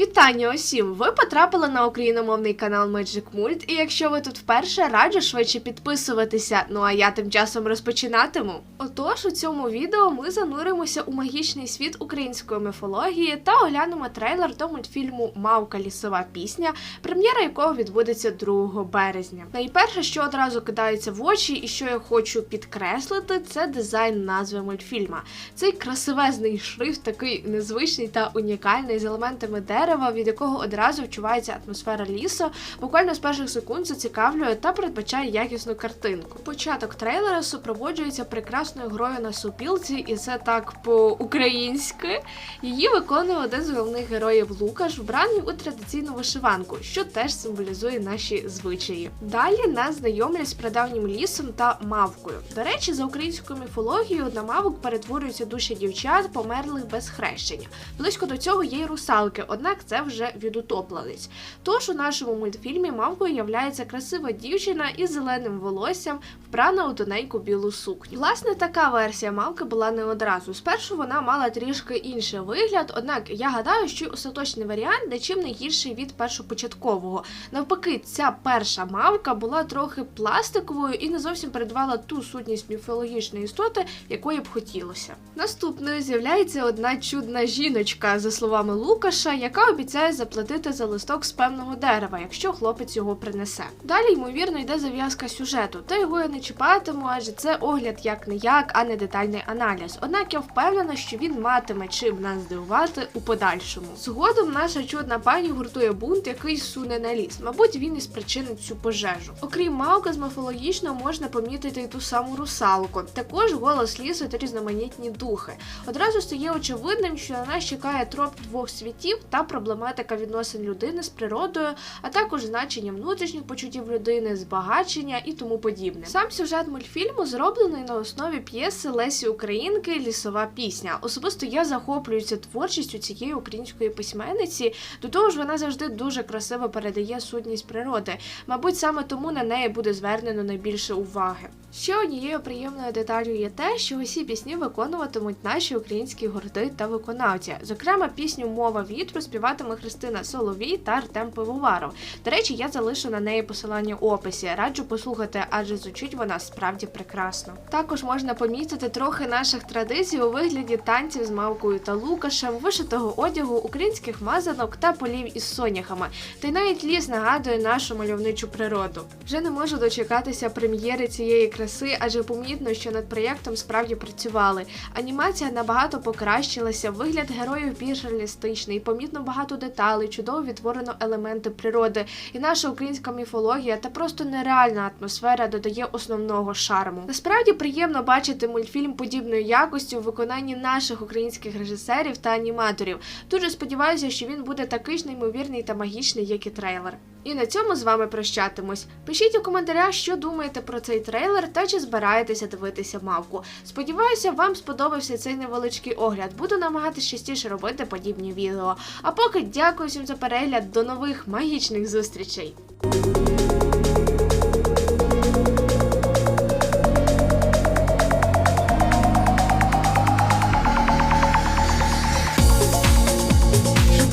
Вітання усім! Ви потрапили на україномовний канал Magic Mult, і якщо ви тут вперше, раджу швидше підписуватися. Ну а я тим часом розпочинатиму. Отож, у цьому відео ми зануримося у магічний світ української міфології та оглянемо трейлер до мультфільму Мавка лісова пісня, прем'єра якого відбудеться 2 березня. Найперше, що одразу кидається в очі, і що я хочу підкреслити, це дизайн назви мультфільма. Цей красивезний шрифт, такий незвичний та унікальний з елементами дерева, від якого одразу вчувається атмосфера лісу, буквально з перших секунд зацікавлює та передбачає якісну картинку. Початок трейлера супроводжується прекрасною грою на супілці, і це так по-українськи. Її виконує один з головних героїв Лукаш, вбраний у традиційну вишиванку, що теж символізує наші звичаї. Далі нас знайомлять з прадавнім лісом та мавкою. До речі, за українською міфологією на мавок перетворюються душі дівчат, померлих без хрещення. Близько до цього є й русалки, однак це вже відутопленець. Тож у нашому мультфільмі мавкою являється красива дівчина із зеленим волоссям, вбрана у тоненьку білу сукню. Власне, така версія мавки була не одразу. Спершу вона мала трішки інший вигляд, однак я гадаю, що остаточний варіант нічим не гірший від першопочаткового. Навпаки, ця перша мавка була трохи пластиковою і не зовсім передавала ту сутність міфологічної істоти, якої б хотілося. Наступною з'являється одна чудна жіночка, за словами Лукаша, яка обіцяє заплатити за листок з певного дерева, якщо хлопець його принесе. Далі, ймовірно, йде зав'язка сюжету, та його я не чіпатиму, адже це огляд як не як, а не детальний аналіз. Однак я впевнена, що він матиме чим нас здивувати у подальшому. Згодом наша чудна пані гуртує бунт, який суне на ліс. Мабуть, він і спричинить цю пожежу. Окрім мавки, з міфологічного можна помітити і ту саму русалку. Також голос лісу та різноманітні духи. Одразу стає очевидним, що на нас чекає троп двох світів та проблематика відносин людини з природою, а також значення внутрішніх почуттів людини, збагачення і тому подібне. Сам сюжет мультфільму зроблений на основі п'єси Лесі Українки Лісова пісня. Особисто я захоплююся творчістю цієї української письменниці. До того ж, вона завжди дуже красиво передає сутність природи. Мабуть, саме тому на неї буде звернено найбільше уваги. Ще однією приємною деталю є те, що усі пісні виконуватимуть наші українські гурти та виконавці. Зокрема, пісню Мова вітру співатиме Христина Соловій та Артем Пивоваров. До речі, я залишу на неї посилання у описі. Раджу послухати, адже звучить вона справді прекрасно. Також можна помітити трохи наших традицій у вигляді танців з мавкою та лукашем, вишитого одягу, українських мазанок та полів із соняхами. Та й навіть ліс нагадує нашу мальовничу природу. Вже не можу дочекатися прем'єри цієї краси, адже помітно, що над проєктом справді працювали. Анімація набагато покращилася, вигляд героїв більш реалістичний, помітно багато деталей, чудово відтворено елементи природи, і наша українська міфологія та просто нереальна атмосфера додає основного шарму. Насправді приємно бачити мультфільм подібної якості у виконанні наших українських режисерів та аніматорів. Дуже сподіваюся, що він буде такий ж неймовірний та магічний, як і трейлер. І на цьому з вами прощатимусь. Пишіть у коментарях, що думаєте про цей трейлер та чи збираєтеся дивитися мавку. Сподіваюся, вам сподобався цей невеличкий огляд. Буду намагатися частіше робити подібні відео. А поки дякую всім за перегляд. До нових магічних зустрічей!